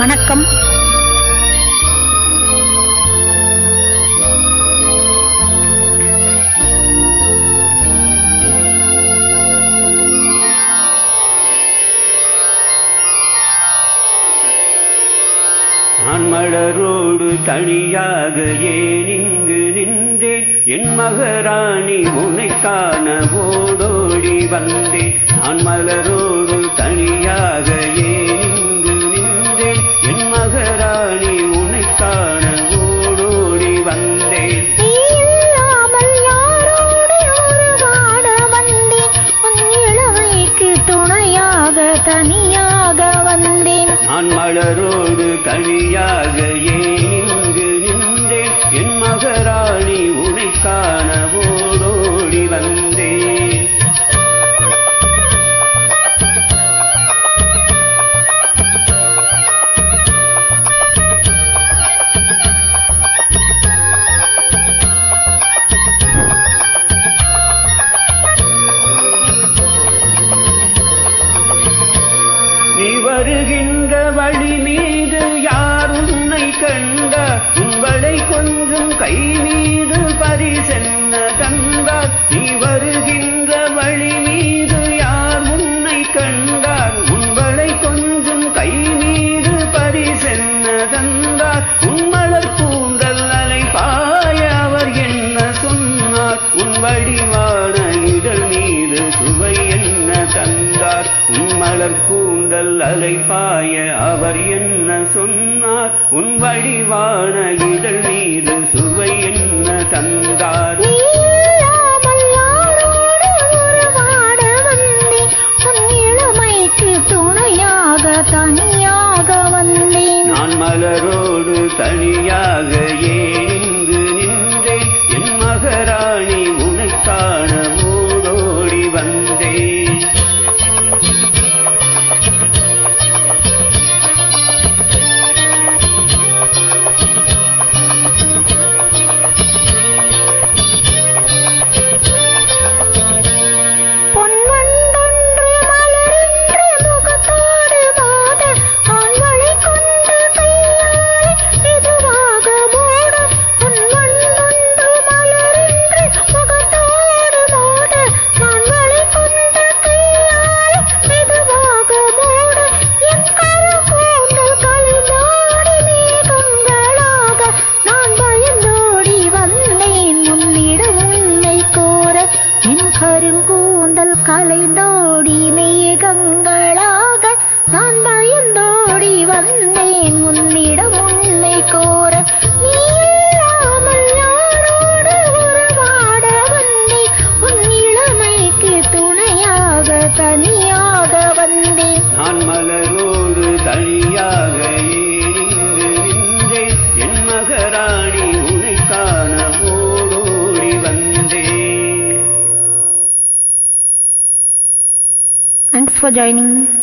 வணக்கம். நான் மலரோடு தனியாக ஏன் இங்கு நின்றேன்? என் மகராணி உன்னை காண ஓடோடி வந்தேன். நான் மலரோடு தனியாக நான் மலரோடு கனியாகையே. வருகின்ற வழி மீது யார் உன்னை கண்ட? உங்களை கொஞ்சம் கை மீது பரிசென்ன தந்தார் நீ வருகின்ற வழி மீது யார் உன்னை கண்டார் உங்களை கொஞ்சம் கை மீது பரிசென்ன தந்தார் உங்களர் கூந்தல் அலை பாய அவர் என்ன சொன்னார்? உன் வடிவான இதழ் மீது சுவை என்ன தந்தார் மலர் கூந்தல் அலை பாய அவர் என்ன சொன்னார்? உன் வடிவான இதழ் மீது சுவை என்ன தந்தார்? தனியாக வந்தேன். நான் மலரோடு தனியாக ஏன் கருங்கூந்தல் கலைந்தோடி மேகங்களாக நான் பயந்தோடி வந்தேன். Thanks for joining.